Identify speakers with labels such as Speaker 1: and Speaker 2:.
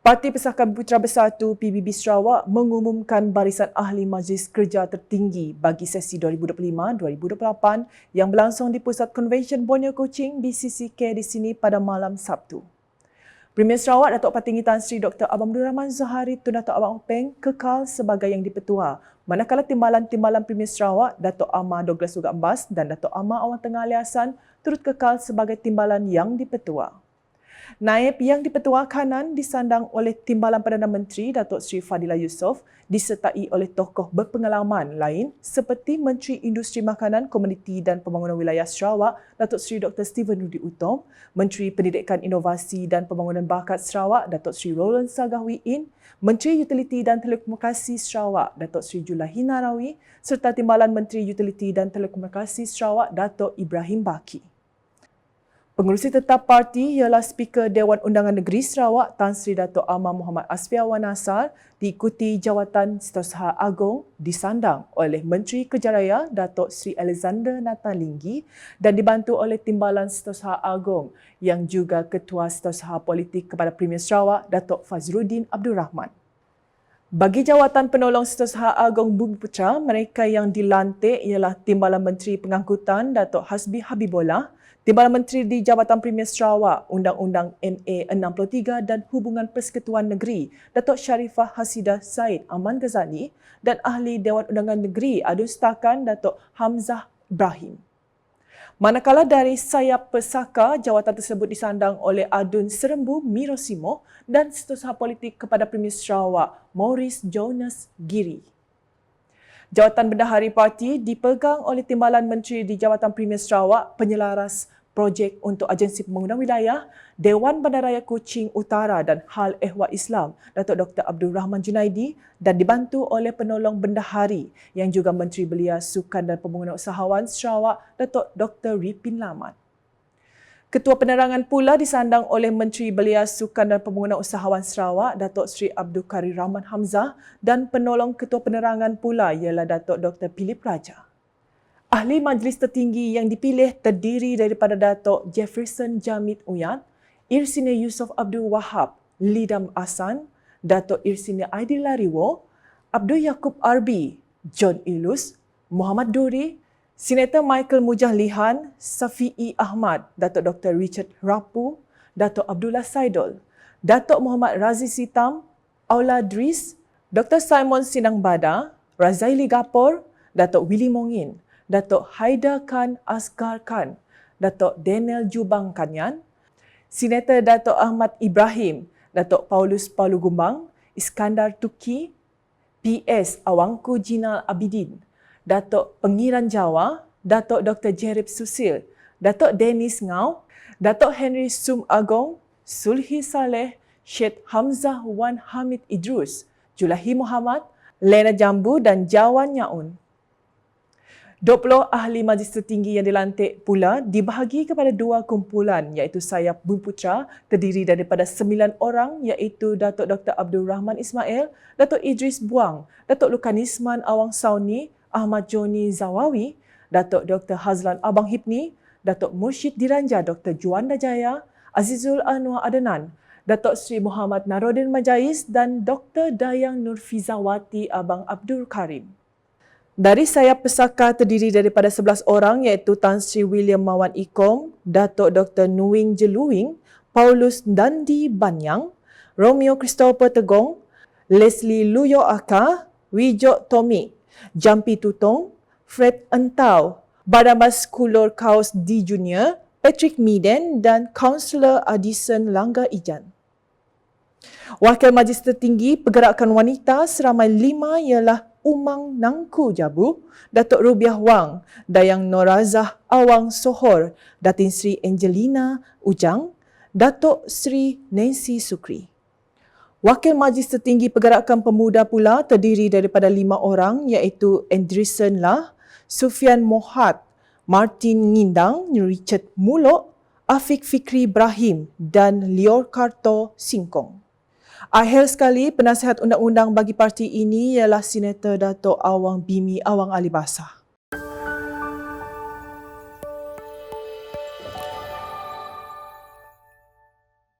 Speaker 1: Parti Pesakar Putra Bersatu PBB Sarawak mengumumkan barisan ahli majlis kerja tertinggi bagi sesi 2025-2028 yang berlangsung di Pusat Convention Borneo Kuching BCCK di sini pada malam Sabtu. Premier Sarawak Datuk Patinggi Tan Sri Dr. Abang Abdul Rahman Zahari Tun Datuk Abang Openg kekal sebagai yang dipetua manakala timbalan-timbalan Premier Sarawak Datuk Amar Douglas Ugat Ambas dan Datuk Amar Awan Tengah Aliasan turut kekal sebagai timbalan yang dipetua. Naib yang dipetua kanan disandang oleh Timbalan Perdana Menteri Datuk Seri Fadila Yusof disertai oleh tokoh berpengalaman lain seperti Menteri Industri Makanan, Komuniti dan Pembangunan Wilayah Sarawak Datuk Seri Dr. Steven Rudi Utom, Menteri Pendidikan Inovasi dan Pembangunan Bakat Sarawak Datuk Seri Roland Sagahwi In, Menteri Utiliti dan Telekomunikasi Sarawak Datuk Seri Julahi Narawi serta Timbalan Menteri Utiliti dan Telekomunikasi Sarawak Datuk Ibrahim Baki. Pengurusi tetap parti ialah Speaker Dewan Undangan Negeri Sarawak Tan Sri Dato' Amar Muhammad Asfiawan Nasar diikuti jawatan Setiausaha Agong disandang oleh Menteri Kejaraya Dato' Sri Alexander Nathan Linggi dan dibantu oleh Timbalan Setiausaha Agong yang juga Ketua Setiausaha Politik kepada Premier Sarawak Dato' Fazruddin Abdul Rahman. Bagi jawatan penolong Setiausaha Agong Bumi Putra, mereka yang dilantik ialah Timbalan Menteri Pengangkutan Dato' Hasbi Habibullah, Timbalan Menteri di Jabatan Premier Sarawak Undang-Undang MA 63 dan Hubungan Persekutuan Negeri Datuk Sharifah Hasidah Said Aman Ghazali dan Ahli Dewan Undangan Negeri Adun Setakan Datuk Hamzah Ibrahim. Manakala dari sayap pesaka, jawatan tersebut disandang oleh Adun Serembu Mirosimo dan Setiausaha Politik kepada Premier Sarawak Maurice Jonas Giri. Jawatan Bendahari Parti dipegang oleh Timbalan Menteri di Jabatan Premier Sarawak penyelaras projek untuk Agensi Pembangunan Wilayah, Dewan Bandaraya Kuching Utara dan Hal Ehwal Islam, Datuk Dr. Abdul Rahman Junaidi dan dibantu oleh penolong bendahari yang juga Menteri Belia Sukan dan Pembangunan Usahawan Sarawak, Datuk Dr. Ripin Lamat. Ketua Penerangan pula disandang oleh Menteri Belia Sukan dan Pembangunan Usahawan Sarawak, Datuk Sri Abdul Karim Rahman Hamzah dan penolong Ketua Penerangan pula ialah Datuk Dr. Philip Raja. Ahli majlis tertinggi yang dipilih terdiri daripada Datuk Jefferson Jamit Uyat, Irsine Yusof Abdul Wahab, Lidam Asan, Datuk Irsine Aidil Lariwo, Abdul Yaakob Arbi, John Ilus, Muhammad Duri, Senator Michael Mujah Lihan, Safi'i Ahmad, Datuk Dr. Richard Rapu, Datuk Abdullah Saidol, Datuk Muhammad Razi Sitam, Aula Dris, Dr. Simon Sinang Bada, Razaili Gapor, Datuk Willy Mongin, Datuk Haida Khan Asgar Khan, Datuk Daniel Jubang Kanyan, Senator Datuk Ahmad Ibrahim, Datuk Paulus Paulu Gumbang, Iskandar Tuki, PS Awangku Jinal Abidin, Datuk Pengiran Jawa, Datuk Dr. Jerib Susil, Datuk Dennis Ngau, Datuk Henry Sum Agong, Sulhi Saleh, Syed Hamzah Wan Hamid Idrus, Julahi Muhammad, Lena Jambu dan Jawan Yaun. 20 ahli majlis tertinggi yang dilantik pula dibahagi kepada dua kumpulan iaitu Sayap Bumi Putra terdiri daripada sembilan orang iaitu Datuk Dr. Abdul Rahman Ismail, Datuk Idris Buang, Datuk Lukanisman Awang Sauni, Ahmad Joni Zawawi, Datuk Dr. Hazlan Abang Hipni, Datuk Mursyid Diranja Dr. Juanda Jaya, Azizul Anwar Adenan, Datuk Sri Muhammad Narodin Majais dan Dr. Dayang Nurfizawati Abang Abdul Karim. Dari sayap pesaka terdiri daripada 11 orang iaitu Tan Sri William Mawan Ikom, Datuk Dr. Nuing Jeluing, Paulus Dandi Banyang, Romeo Christopher Tegong, Leslie Luyo Aka, Wijok Tommy, Jampi Tutong, Fred Entau, Badamas Kulor Kaos D Junior, Patrick Miden dan Kaunselor Addison Langga Ijan. Wakil Majlis Tertinggi Pergerakan Wanita seramai lima ialah Umang Nangku Jabu, Datuk Rubiah Wang, Dayang Norazah Awang Sohor, Datin Sri Angelina Ujang, Datuk Sri Nancy Sukri. Wakil Majlis Tertinggi Pergerakan Pemuda pula terdiri daripada lima orang iaitu Andreessen Lah, Sufian Mohad, Martin Ngindang, Richard Mulok, Afiq Fikri Ibrahim dan Lior Karto Singkong. Akhir sekali, penasihat undang-undang bagi parti ini ialah Senator Dato' Awang Bimi Awang Alibasa.